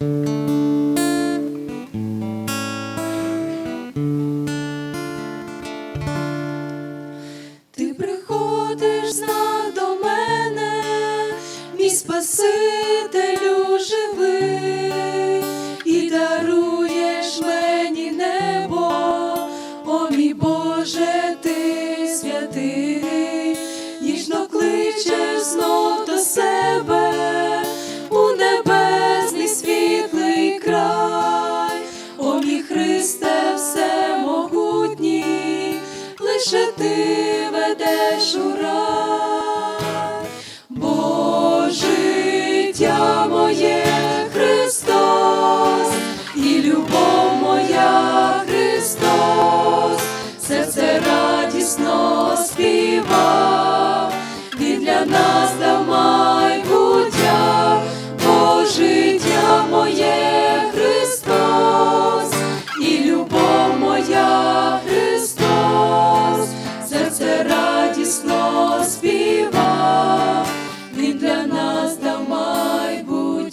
Ти приходиш знак до мене, мій Спасителю живий, і даруєш мені небо, о мій Боже, ти святий, Христе, всемогутній, лише ти ведеш у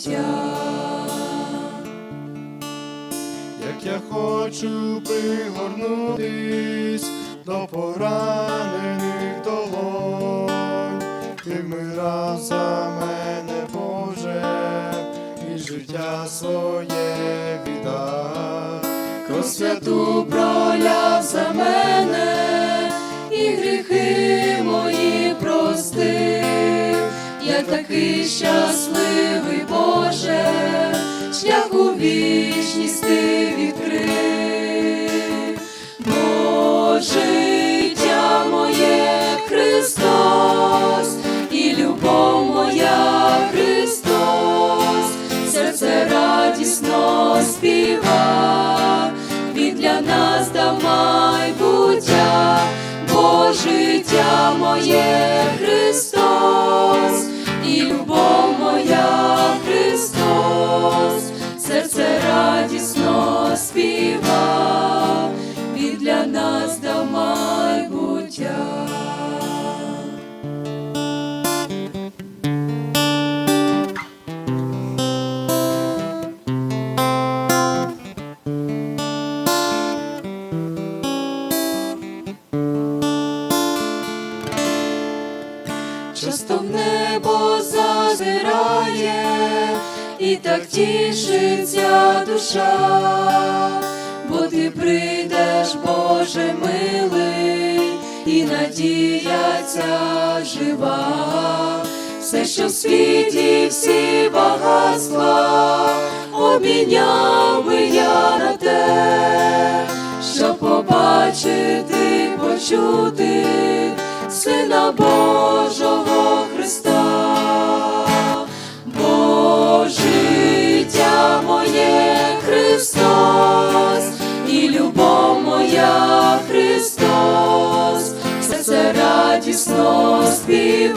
майбуття. як я хочу пригорнутись до поранених долонь, ти вмирав за мене, Боже, і життя своє віддав. Кров святу проляв за мене, і гріхи мої простив, я такий щасливий життя моє Христос, і любов моя Христос, серце радісно співа, Він для нас дав майбуття, бо життя моє Христос, і любов моя Христос, серце радісно співа, для нас дав майбуття. часто в небо зазирає, і так тішиться душа, бо ти прийдеш, Боже милий, і надія ця жива, все, що в світі, всі багатства, обміняв би я на те, щоб побачити, почути. Сина Божого все